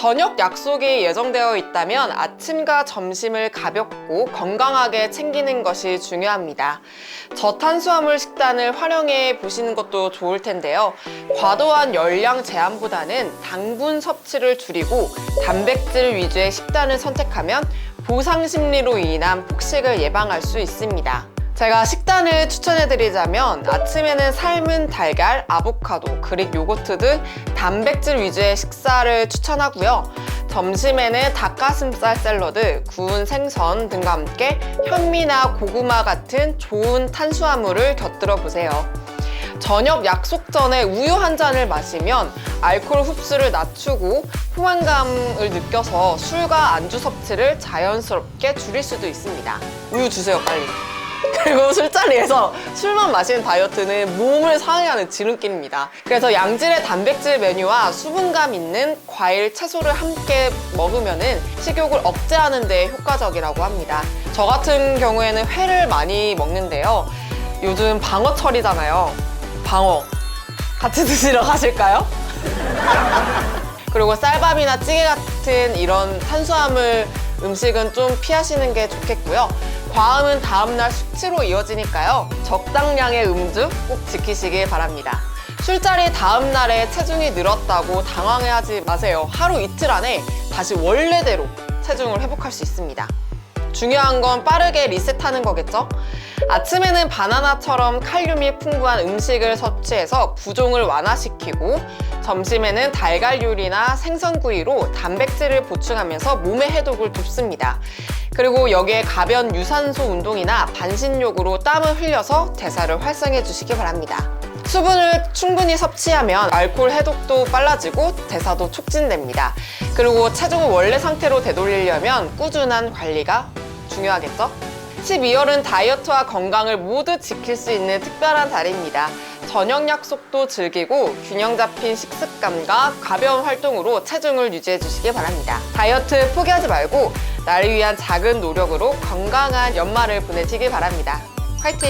저녁 약속이 예정되어 있다면 아침과 점심을 가볍고 건강하게 챙기는 것이 중요합니다. 저탄수화물 식단을 활용해 보시는 것도 좋을 텐데요. 과도한 열량 제한보다는 당분 섭취를 줄이고 단백질 위주의 식단을 선택하면 보상 심리로 인한 폭식을 예방할 수 있습니다. 제가 식단을 추천해드리자면 아침에는 삶은 달걀, 아보카도, 그릭 요거트 등 단백질 위주의 식사를 추천하고요. 점심에는 닭가슴살 샐러드, 구운 생선 등과 함께 현미나 고구마 같은 좋은 탄수화물을 곁들여 보세요. 저녁 약속 전에 우유 한 잔을 마시면 알코올 흡수를 낮추고 포만감을 느껴서 술과 안주 섭취를 자연스럽게 줄일 수도 있습니다. 우유 주세요, 빨리. 그리고 술자리에서 술만 마시는 다이어트는 몸을 상해하는 지름길입니다. 그래서 양질의 단백질 메뉴와 수분감 있는 과일, 채소를 함께 먹으면은 식욕을 억제하는 데 효과적이라고 합니다. 저 같은 경우에는 회를 많이 먹는데요. 요즘 방어철이잖아요. 방어. 같이 드시러 가실까요? 그리고 쌀밥이나 찌개 같은 이런 탄수화물 음식은 좀 피하시는 게 좋겠고요. 과음은 다음날 숙취로 이어지니까요. 적당량의 음주 꼭 지키시길 바랍니다. 술자리 다음날에 체중이 늘었다고 당황해하지 마세요. 하루 이틀 안에 다시 원래대로 체중을 회복할 수 있습니다. 중요한 건 빠르게 리셋하는 거겠죠? 아침에는 바나나처럼 칼륨이 풍부한 음식을 섭취해서 부종을 완화시키고 점심에는 달걀 요리나 생선구이로 단백질을 보충하면서 몸의 해독을 돕습니다. 그리고 여기에 가변 유산소 운동이나 반신욕으로 땀을 흘려서 대사를 활성해 주시기 바랍니다. 수분을 충분히 섭취하면 알코올 해독도 빨라지고 대사도 촉진됩니다. 그리고 체중을 원래 상태로 되돌리려면 꾸준한 관리가 중요하겠죠? 12월은 다이어트와 건강을 모두 지킬 수 있는 특별한 달입니다. 저녁 약속도 즐기고 균형 잡힌 식습관과 가벼운 활동으로 체중을 유지해 주시기 바랍니다. 다이어트 포기하지 말고 나를 위한 작은 노력으로 건강한 연말을 보내시길 바랍니다. 화이팅!